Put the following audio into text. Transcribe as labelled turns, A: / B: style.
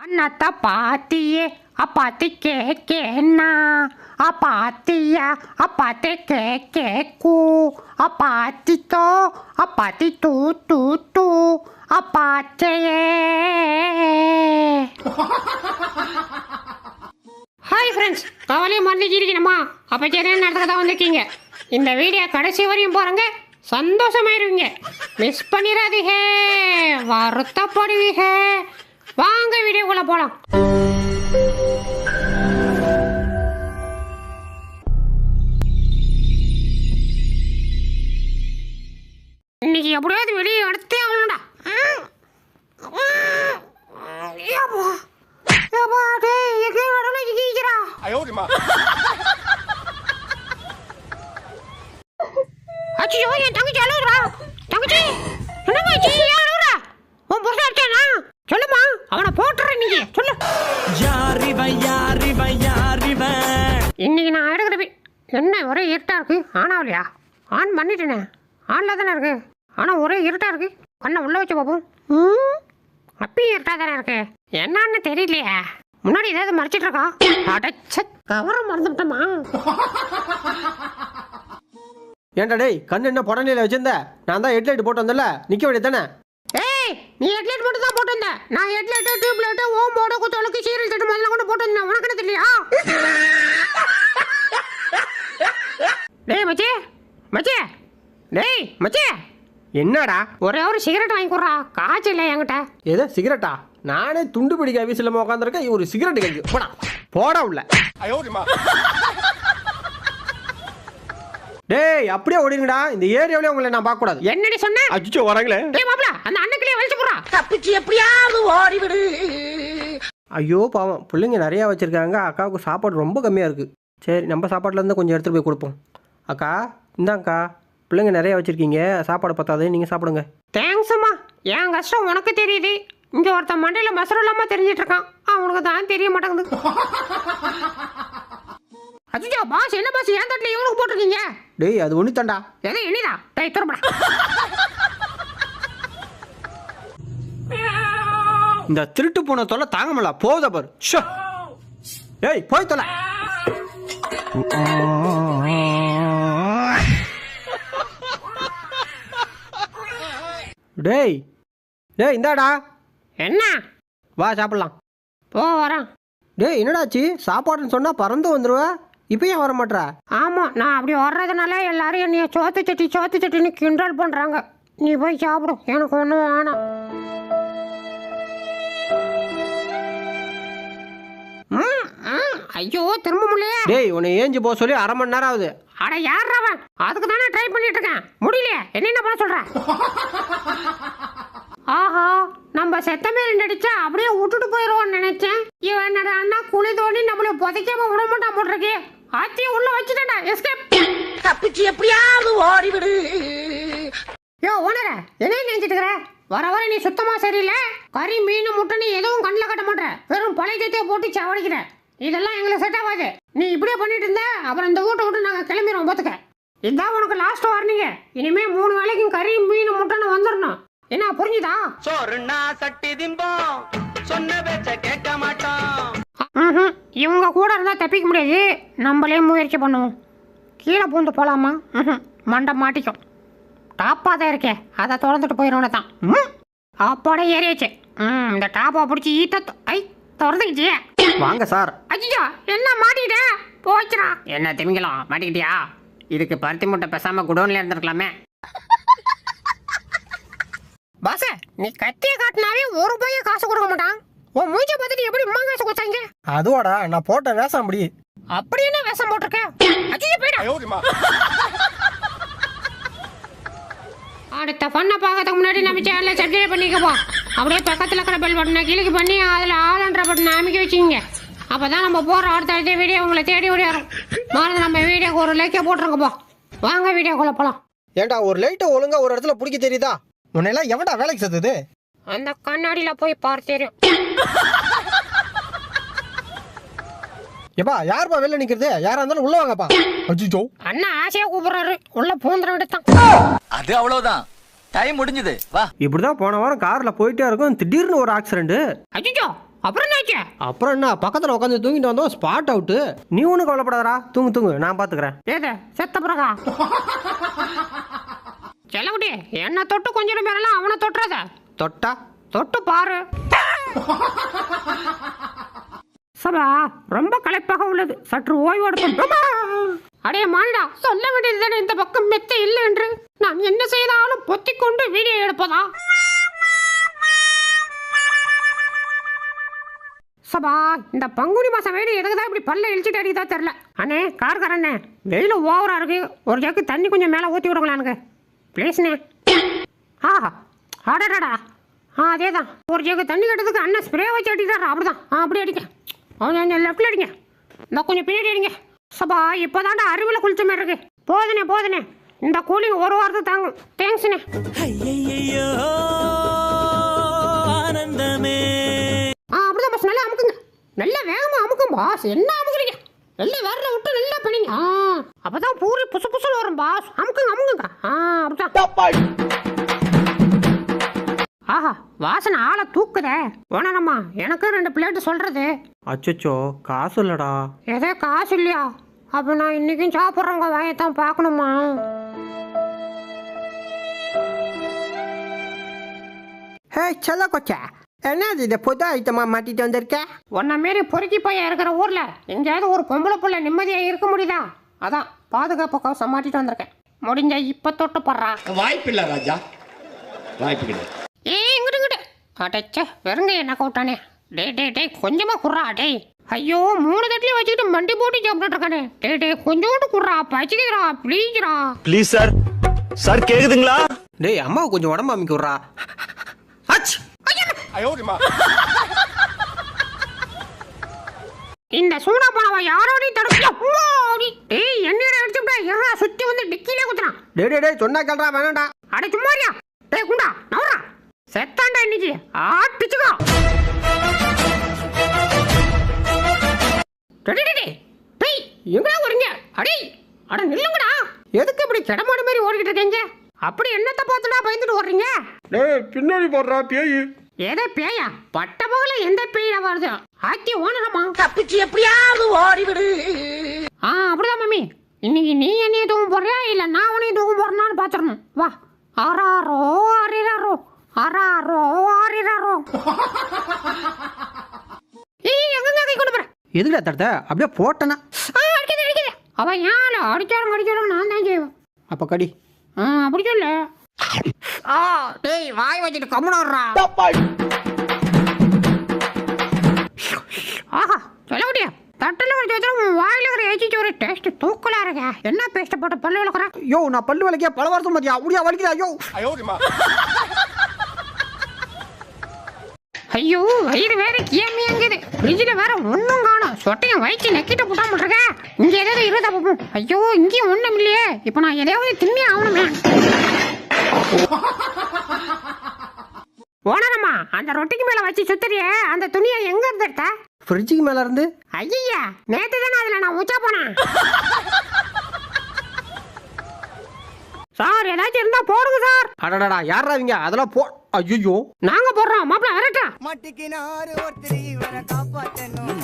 A: அண்ணாத்தா பாத்தியே அப்பாத்தி கேக்கேன்னா அப்பாத்தியா அப்பாத்தி கேக்கேக்கு அப்பாத்தித்தோ அப்பாத்தி தூ தூ தூ? அப்பாச்சையே. ஹாய் ஃப்ரெண்ட்ஸ் கவலையும் மறந்துச்சிருக்கணுமா அப்போ சரியான நடத்துக்கு தான் வந்திருக்கீங்க? இந்த வீடியோ கடைசி வரையும் பாருங்க. சந்தோஷமாயிருவீங்க. மிஸ் பண்ணிடாதீங்க வருத்தப்படுவீங்க. வாங்க வீடியோக்குள்ள போலாம். இன்னைக்கு எப்படியாவது என்ன ஒரே இருட்டா இருக்கு? ஆனாவலையா ஆன் பண்ணிட்டேனே. ஆன்ல தானே இருக்கு? ஆனா ஒரே இருட்டா இருக்கு. கண்ணை உள்ள வச்சு பார்ப்போம். ம், அப்பயும் இருட்டா தானே இருக்கு. என்னன்னு தெரியலையே. முன்னாடி ஏதாவது மறைச்சிட்டு இருக்கா? அடைச்ச கவர மறந்துட்டோமா
B: ஏன்டா டேய் கண்ணு என்ன புடனையில வச்சிருந்த? நான் தான் ஹெட்லைட் போட்டு வந்தல நிக்க வேண்டியது தானே?
A: ஏய் நீ ஹெட்லைட் மட்டும் தான் போட்டு வந்த. நான் ஹெட்லைட் டியூப் லைட் ஓம் போர்டு குத்தலுக்கு சீரியல் தட்டு முதல்ல கொண்டு போட்டு வந்தேன். உனக்கு என்ன தெரியலையா? டேய் மச்சே. மச்சே. டேய் மச்சே.
B: என்னடா?
A: ஒரே ஒரு சிகரெட் வாங்கி கொடுறா. காய்ச்சல் இல்லை என்கிட்ட?
B: ஏதோ சிகரெட்டா? நானே துண்டு பிடிக்க ஆஃபீஸில் உட்காந்துருக்கேன் ஒரு சிகரெட் கஞ்சி. போடா. போட உள்ள. டேய் அப்படியே ஓடிங்கடா இந்த ஏரியாவிலே உங்களை நான் பார்க்க கூடாது
A: என்னடி சொன்ன?
B: அச்சுச்சோ வராங்களே.
A: டேய் மாப்ள அந்த அண்ணக்கிலே வலிச்சு போறா
C: தப்பிச்சு எப்படியாவது ஓடி விடு
B: ஐயோ பாவம். பிள்ளைங்க நிறையா வச்சிருக்காங்க. அக்காவுக்கு சாப்பாடு ரொம்ப கம்மியாக இருக்கு. சரி நம்ம சாப்பாட்டுல இருந்து கொஞ்சம் எடுத்துட்டு போய் கொடுப்போம். அக்கா இந்தாங்க்கா பிள்ளைங்க நிறையா வச்சுருக்கீங்க சாப்பாடு பத்தாது நீங்கள் சாப்பிடுங்க.
A: தேங்க்ஸ் அம்மா. என் கஷ்டம் உனக்கு தெரியுது. இங்க ஒருத்தன் மண்டையில மசரம் இல்லாம தெரிஞ்சிட்டு இருக்கான். அவனுக்கு தான் தெரிய மாட்டேங்குது. அச்சோ பாஸ் என்ன பாஸ் ஏன் தட்டில் இவனுக்கு போட்டிருக்கீங்க?
B: டேய் அது ஒன்று தாண்டா.
A: எதை இனிதா? டேய் துறப்படா
B: இந்த திருட்டு பூனை தொல்லை தாங்க முடியல. போகுத பாரு. ஷோ ஏய் போய் தொலை டேய் டேய் இந்தாடா.
A: என்ன?
B: வா சாப்பிடலாம்.
A: போ வரான்
B: டேய் என்னடாச்சு? சாப்பாடுன்னு சொன்னா பறந்து வந்துருவ? இப்போ ஏன் வர மாட்ற
A: ஆமா நான் அப்படி வர்றதுனால எல்லாரும் என்னைய சோத்து சட்டி சோத்து சட்டின்னு கிண்டல் பண்றாங்க. நீ போய் சாப்பிடு. எனக்கு ஒன்றும் வேணாம். ஐயோ திரும்ப முடியலையே
B: டேய் உன்னை ஏஞ்சி போக சொல்லி அரை மணி நேரம் ஆகுது.
A: அட யார் அவன்? அதுக்கு தானே ட்ரை பண்ணிட்டு இருக்கேன் முடியலையே. என்ன பண்ண சொல்ற? ஆஹா நம்ம செத்த மேல நடிச்சா அப்படியே விட்டுட்டு போயிடுவோம்னு நினைச்சேன். இவன் என்னடா அண்ணா குழி தோண்டி நம்மள புதைக்காம விட மாட்டான் போட்டிருக்கே ஆத்தி உள்ள வச்சுட்டா எஸ்கேப்
C: தப்பிச்சு எப்படியாவது ஓடிவிடு.
A: யோ ஓனர என்ன நினைச்சிட்டு இருக்கிற? வர வர நீ சுத்தமா சரியில்லை. கறி மீன் முட்டைன்னு எதுவும் கண்ணில் கட்ட மாட்டேற வெறும் பழையத்தையே போட்டு சாவடிக்கிற. இதெல்லாம் எங்களுக்கு செட் ஆகாது. நீ இப்படியே பண்ணிட்டு இருந்த அப்புறம் இந்த வீட்டை விட்டு நாங்கள் கிளம்பிடுவோம் பார்த்துக்க. இதான் உனக்கு லாஸ்ட் வார்னிங்க இனிமே மூணு வேளைக்கும் கறி மீன் முட்டைன்னு வந்துடணும். என்ன புரிஞ்சுதா?
D: சோறுனா சட்டி திம்போம். சொன்ன பேச்ச கேட்க மாட்டோம்.
A: இவங்க கூட இருந்தால் தப்பிக்க முடியாது. நம்மளே முயற்சி பண்ணுவோம். கீழே பூந்து போகலாமா ம்ஹும். மண்டை மாட்டிக்கும். டாப்பாக தான் இருக்கே. அதை திறந்துட்டு போயிடணும் தான் ம் அப்பாடே ஏறியாச்சு. ம் இந்த டாப்பா பிடிச்சி ஈட்ட ஐ திறந்துக்கிச்சியே
B: வாங்க சார்.
A: ஐயா என்ன மாட்டிட்டேன் போச்சுடா என்ன திமிங்கலம் மாட்டிக்கிட்டியா? இதுக்கு பருத்தி முட்டை பேசாம குடோன்ல இருந்திருக்கலாமே. பாச நீ கத்திய காட்டினாவே ஒரு பைய காசு கொடுக்க மாட்டான். உன் மூஞ்ச பார்த்துட்டு எப்படி அம்மா காசு கொடுத்தாங்க?
B: அதுவாடா நான் போட்ட வேஷம் அப்படி.
A: அப்படி என்ன வேஷம் போட்டிருக்கேன் அஜய் போயிடா. அடுத்த பண்ண பார்க்கறதுக்கு முன்னாடி நம்ம சேனலை சப்ஸ்கிரைப் பண்ணிக்கப்போம் அப்படியே பக்கத்தில் இருக்கிற பெல் பட்டனை கிளிக் பண்ணி அதில் ஆளுன்ற பட்டனை அமைக்க வச்சுக்கோங்க. அப்போ தான் நம்ம போகிற அடுத்த அடுத்த வீடியோ உங்களை தேடி ஓடியாரும். மறந்து நம்ம வீடியோக்கு ஒரு லைக்கே போட்டுருங்கப்போ வாங்க வீடியோக்குள்ளே போகலாம்
B: ஏன்டா ஒரு லைட்டை ஒழுங்கா ஒரு இடத்துல பிடிக்க தெரியுதா? உன்னையெல்லாம் எவன்டா வேலைக்கு சேர்த்தது
A: அந்த கண்ணாடியில் போய் பார்த்து தெரியும்.
B: எப்பா யாருப்பா வெளில நிக்கிறது? யாரா இருந்தாலும் உள்ள வாங்கப்பா. அஜிஜோ
A: அண்ணா ஆசையாக கூப்பிட்றாரு. உள்ள பூந்துட விடுத்தான்
E: அது அவ்வளவுதான். டைம் முடிஞ்சது. வா.
B: இப்படிதான் போன வாரம் கார்ல போயிட்டே இருக்கும். திடீர்னு ஒரு ஆக்சிடென்ட்
A: அஜிஜோ அப்புறம் என்னாச்சு
B: அப்புறம் என்ன? பக்கத்தில் உட்காந்து தூங்கிட்டு வந்தோம். ஸ்பாட் அவுட்டு நீ ஒன்றும் கவலைப்படாதடா. தூங்கு தூங்கு. நான் பார்த்துக்கிறேன்
A: ஏது செத்த பிறகா? செல்லகுட்டி என்ன தொட்டு கொஞ்சம் பேரெல்லாம் அவனை தொட்டுறாத.
B: தொட்டா?
A: தொட்டு பாரு. சபா ரொம்ப களைப்பாக உள்ளது. சற்று ஓய்வு எடுக்கும் அடே மாண்டா சொல்ல வேண்டியதுதானே? இந்த பக்கம் மெத்த இல்லை என்று என்ன செய்தாலும் கொண்டு வீடியோ எடுப்பதா? சபா இந்த பங்குனி மாசம் வெயில் எதுக்கு தான் இப்படி பல்ல இழிச்சிட்டு அடிக்குதா தெரில அண்ணே கார்காரண்ணே வெயில் ஓவரா இருக்கு. ஒரு ஜக்கு தண்ணி கொஞ்சம் மேலே ஊற்றி விடுங்களேன் எனக்கு. ப்ளீஸ்ண்ணே ஆஹா ஆடாடாடா ஆ அதே தான் ஒரு ஜக்கு தண்ணி கட்டுறதுக்கு அண்ணன் ஸ்ப்ரே வச்சு அடிக்கிறாரா. அப்படிதான். ஆ அப்படி அடிக்க அவன் லெஃப்டில் அடிங்க. இந்த கொஞ்சம் பின்னாடி அடிங்க. சபா இப்போதான்டா அருவியில் குளிச்ச மாதிரி இருக்கு. போதுனே போதுனே இந்த கூலிங் ஒரு வாரத்துக்கு தாங்கும் தேங்க்ஸ்ண்ணே
F: ஐயையோ ஆனந்தமே.
A: ஆ அப்படிதான் பாஸ் நல்லா அமுக்குங்க. நல்ல வேகமா அமுக்கும் பாஸ் என்ன அமுக்குறீங்க? நல்ல விரல விட்டு நல்லா பண்ணிங்க ஆ அப்பதான் பூரி புசு புசுன்னு வரும் பாஸ் அமுக்குங்க அமுக்குங்க. ஆ அப்படிதான். ஆஹா வாசனை ஆளை தூக்குதே. வேணாம்மா எனக்கு ரெண்டு பிளேட்டு சொல்றது.
B: அச்சச்சோ காசு இல்லடா.
A: ஏதோ காசு இல்லையா? அப்ப நான் இன்னைக்கும் சாப்பிட்றவங்க வாயத்தான் பார்க்கணுமா?
B: ஹே செல்ல கொச்சா. என்னது இதை புது ஐட்டமா மாட்டிட்டு வந்திருக்க?
A: உன்ன மாரி பொறுக்கி பையன் இருக்கிற ஊர்ல எங்கேயாவது ஒரு பொம்பளை புள்ள நிம்மதியா இருக்க முடியுதா? அதான் பாதுகாப்பு கவசம் மாட்டிட்டு வந்திருக்கேன். முடிஞ்ச இப்ப தொட்டு போடுறா.
E: வாய்ப்பில்லை ராஜா. வாய்ப்பு கிடையாது.
A: ஏ இங்கிட்டு இங்கிட்டு. அடைச்சே வெறுங்க என்ன கூட்டானே டேய் டேய் டேய் கொஞ்சமா குர்றா டேய். ஐயோ மூணு தட்டிலையும் வச்சுக்கிட்டு மண்டி போட்டு சாப்பிட்டுட்டு இருக்கானே. டேய் டேய் கொஞ்சோண்டு குர்றா பச்சிக்கிறா ப்ளீஸ்ரா
G: ப்ளீஸ் சார் சார் கேக்குதுங்களா?
B: டேய் அம்மாவை கொஞ்சம் உடம்பு அமைக்க விட்றா.
A: இந்த சூனா பழவ யாரோடையும் தடுக்கல டேய் என்னடா அடிச்சுட்டா எறா சுத்தி வந்து டிக்கிலே குத்துறான்.
B: டேய் டேய் டேய் சொன்னா கேள்றா வேணாம்டா.
A: அட சும்மாரியா டேய் குண்டா நவரா. செத்தாண்டா இன்னைக்கு. ஆட்டிச்சுக்கோ டேய் டேய், டேய் டேய் எங்கடா வரீங்க அடே அட நில்லுங்கடா. எதுக்கு இப்படி கிடமாடு மாதிரி ஓடிக்கிட்டு இருக்கீங்க? அப்படி என்னத்த பார்த்துடா பயந்துட்டு ஓடுறீங்க?
E: டேய் பின்னாடி போடுறா பேய்.
A: ஏதோ பேயா? பட்ட பகல எந்த பேயா வருது? ஆக்கி ஓனரமா
C: தப்பிச்சு எப்படியாவது ஓடிவிடு.
A: ஆ அப்படிதான் மம்மி. இன்னைக்கு நீ என்னைய தூங்க போறியா இல்ல நான் உன்னைய தூங்க போறேனான்னு பாத்துறணும் வா. ஆறாரோ ஆறிராரோ ஆறாரோ ஆறிராரோ ஏய் எங்க கை கொண்டு போற?
B: எதுக்குடா தடுத்த? அப்படியே போட்டனா?
A: ஆ அடிக்குது அடிக்குது. அவன் ஏன் அடிச்சாலும் அடிச்சாலும் நான் தான் செய்வேன்.
B: அப்ப கடி.
A: ஆ அப்படி சொல்லு. ஆ டேய் வாய் வச்சுட்டு கம்முனர்றா ஆஹா சொல்ல முடியா? தட்டில் வச்சு வச்சா உன் வாயில இருக்கிற ஏச்சி ஒரு டேஸ்ட் தூக்கலா இருக்க. என்ன பேஸ்ட் போட்டு பல்லு விளக்குற?
B: யோ நான் பல்லு வலிக்க பல வருஷம் மதியா அப்படியா வலிக்குதா? யோ
A: ஐயோ வயிறு வேற கியமியங்குது ஃப்ரிட்ஜில் வேற ஒன்றும் காணும். சொட்டையும் வயிற்று நக்கிட்டு போட்டாம இருக்க இங்க ஏதாவது பாப்போம் ஐயோ இங்கேயும் ஒன்றும் இல்லையே. இப்போ நான் எதையாவது தின்னே ஆகணுமே ஓனரம்மா அந்த ரொட்டிக்கு மேல வச்சு சுத்துறியே அந்த துணியை எங்க இருந்து எடுத்த?
B: ஃப்ரிட்ஜுக்கு மேல இருந்து?
A: ஐயா நேத்து தானே அதுல நான் உச்சா போனேன். சார் ஏதாச்சும் இருந்தா போடுங்க சார்.
B: அடடடா யாரா இவங்க? அதெல்லாம் போ ஐயோ
A: நாங்க போடுறோம் மாப்பிள்ள அரட்டா
F: மட்டிக்கினாரு ஒருத்தர் இவரை காப்பாத்தணும்